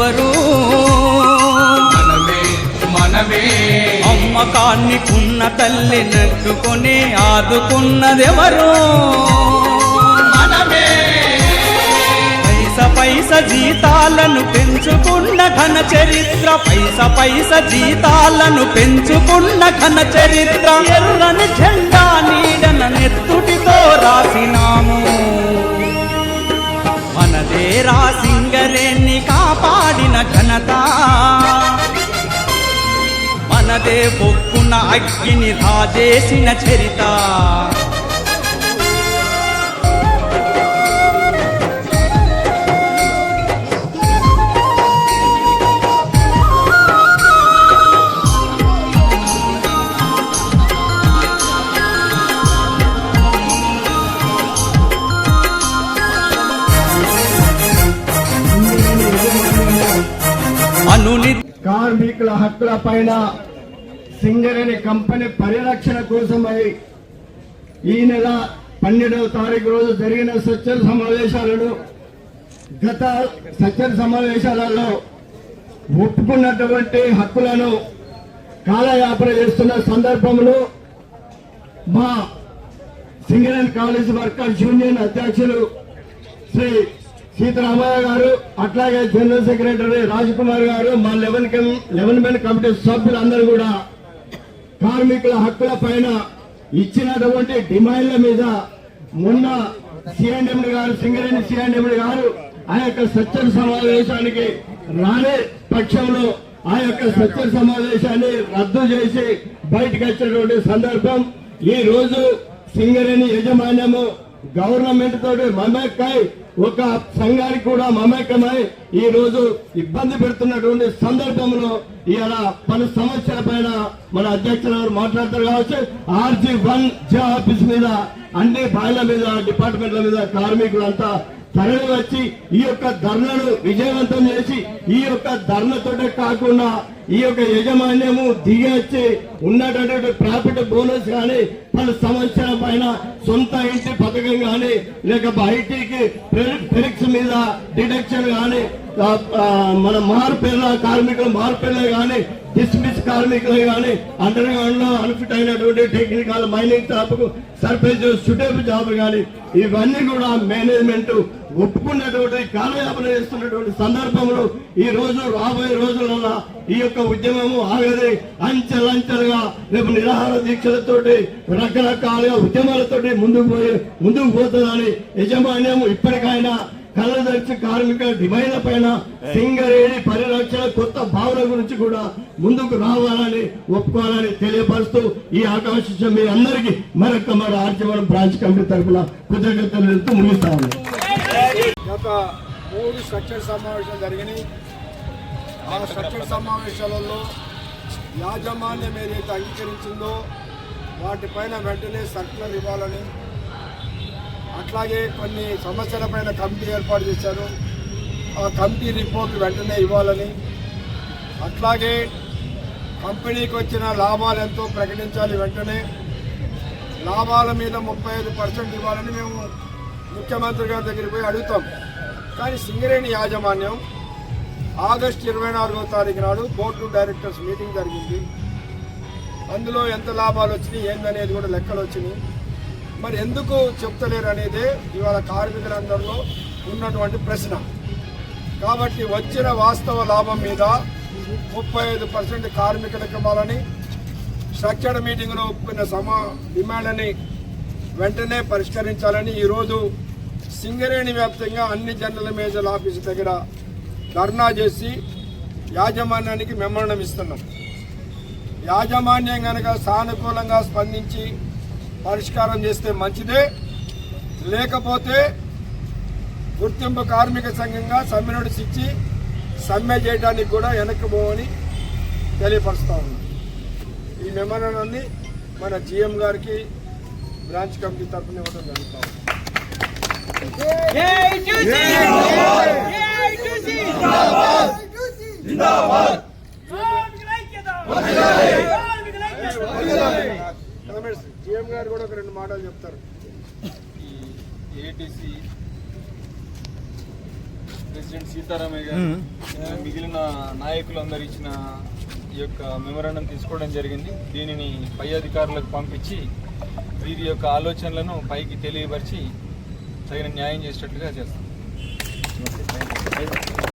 ఎవరు? అమ్మకాన్ని కున్న తల్లి నట్టుకొని ఆదుకున్నదెవరు? మనమే. పైస పైస జీతాలను పెంచుకున్న ఘన చరిత్ర. పైస పైస జీతాలను పెంచుకున్న ఘన చరిత్ర. ఘనత. మనదే బొక్కున అగ్గిని రాజేసిన చరిత. కార్మికుల హక్కుల పైన సింగరేణి కంపెనీ పరిరక్షణ కోసమై ఈ నెల పన్నెండవ తారీఖు రోజు జరిగిన సత్యల సమావేశాలను గత సత్యల సమావేశాలలో ఒప్పుకున్నటువంటి హక్కులను కాలయాపన చేస్తున్న సందర్భంలో మా సింగరేణి కాలేజ్ వర్కర్స్ యూనియన్ అధ్యక్షులు శ్రీ సీతారామయ్య గారు అట్లాగే జనరల్ సెక్రటరీ రాజ్ కుమార్ గారు మా లెవెన్ లెవెన్ మెన్ కమిటీ సభ్యులందరూ కూడా కార్మికుల హక్కుల పైన ఇచ్చినటువంటి డిమాండ్ల మీద మొన్న సిఎండి గారు సింగరేణి సిఎండి గారు ఆ యొక్క సత్య సమావేశానికి రాని పక్షంలో ఆ యొక్క సత్య సమావేశాన్ని రద్దు చేసి బయటకు వచ్చినటువంటి సందర్భం. ఈ రోజు సింగరేణి యజమాన్యము గవర్నమెంట్ తోటి మమేకై ఒక సంఘానికి కూడా మమేకమై ఈ రోజు ఇబ్బంది పెడుతున్నటువంటి సందర్భంలో ఇవాళ పలు సమస్యల పైన మన అధ్యక్షులు మాట్లాడతారు కావచ్చు. ఆర్జీ వన్ జే ఆఫీస్ మీద అన్ని బాయిల మీద డిపార్ట్మెంట్ల మీద కార్మికులంతా తరలి వచ్చి ఈ యొక్క ధర్నను విజయవంతం చేసి ఈ యొక్క ధర్నతోటే కాకుండా ఈ యొక్క యజమాన్యము దిగి ఉన్నటువంటి ప్రాఫిట్ బోనస్ కానీ పలు సంవత్సరం పైన సొంత ఇంటి పథకం కానీ లేక ఐటీకి ఫెరిక్స్ మీద డిడక్షన్ కానీ మన మార్పిల్ల కార్మికులు మార్పిల్ల కానీ డిస్మిస్ కార్మికులు కానీ అండర్ గ్రౌండ్లో అన్ఫిట్ అయినటువంటి టెక్నికల్ మైనింగ్ జాబ్కు సర్పంచ్ సుటేబుల్ జాబ్ కానీ ఇవన్నీ కూడా మేనేజ్మెంట్ ఒప్పుకున్నటువంటి కాలయాపన చేస్తున్నటువంటి సందర్భంలో ఈ రోజు రాబోయే రోజులలో ఈ యొక్క ఉద్యమము ఆగది అంచెలంచెలుగా రేపు నిరాహార దీక్షలతోటి రకరకాలుగా ఉద్యమాలతోటి ముందుకు పోయి ముందుకు పోతుందని యజమాన్యం ఇప్పటికైనా కళ్ళదర్చి కార్మిక డిమాండ్ల పైన సింగరేణి పరిరక్షణ కొత్త భావన గురించి కూడా ముందుకు రావాలని ఒప్పుకోవాలని తెలియపరుస్తూ ఈ ఆకాంక్ష మీ అందరికీ మరొక మరో ఆర్జవరం బ్రాంచ్ కమిటీ తరఫున కృతజ్ఞతలు తెలుపుతూ ముగిస్తా గత మూడు స్ట్రక్చర్ సమావేశాలు జరిగినాయి. ఆ స్ట్రక్చర్ సమావేశాలలో యాజమాన్యం ఏదైతే అంగీకరించిందో వాటిపైన వెంటనే సర్కులర్ ఇవ్వాలని అట్లాగే కొన్ని సమస్యలపైన కమిటీ ఏర్పాటు చేశారు. ఆ కమిటీ రిపోర్ట్ వెంటనే ఇవ్వాలని అట్లాగే కంపెనీకి వచ్చిన లాభాలు ఎంతో ప్రకటించాలి వెంటనే. లాభాల మీద ముప్పై ఐదు పర్సెంట్ ఇవ్వాలని మేము ముఖ్యమంత్రి గారి దగ్గరికి పోయి అడుగుతాం. కానీ సింగరేణి యాజమాన్యం ఆగస్టు ఇరవై నాలుగో తారీఖు నాడు బోర్డు డైరెక్టర్స్ మీటింగ్ జరిగింది. అందులో ఎంత లాభాలు వచ్చినాయి ఏందనేది కూడా లెక్కలు వచ్చినాయి. మరి ఎందుకు చెప్తలేరు అనేదే ఇవాళ కార్మికులందరిలో ఉన్నటువంటి ప్రశ్న. కాబట్టి వచ్చిన వాస్తవ లాభం మీద ముప్పై ఐదు పర్సెంట్ కార్మికులకు ఇవ్వాలని స్ట్రక్చర్డ్ మీటింగ్లో ఒప్పుకున్న సమా డిమాండ్ని వెంటనే పరిష్కరించాలని ఈరోజు సింగరేణి వ్యాప్తంగా అన్ని జనరల్ మేజర్ ఆఫీసు దగ్గర ధర్నా చేసి యాజమాన్యానికి మెమరణం ఇస్తున్నాం. యాజమాన్యం కనుక సానుకూలంగా స్పందించి పరిష్కారం చేస్తే మంచిదే. లేకపోతే గుర్తింపు కార్మిక సంఘంగా సమ్మె నోటీస్ ఇచ్చి సమ్మె చేయడానికి కూడా వెనక్కి పోవని తెలియపరుస్తా ఉన్నాం. ఈ మెమరణాన్ని మన జిఎం గారికి బ్రాంచ్ కమిటీ తరఫున ఇవ్వడం జరుగుతా జిఎం గారు కూడా ఒక రెండు మాటలు చెప్తారు. ఏటీసీ ప్రెసిడెంట్ సీతారామయ్య గారు మిగిలిన నాయకులు అందరు ఇచ్చిన ఈ యొక్క మెమరాండం తీసుకోవడం జరిగింది. దీనిని పై అధికారులకు పంపించి వీరి యొక్క ఆలోచనలను పైకి తెలియపరిచి తగిన న్యాయం చేసేటట్లుగా చేస్తాం.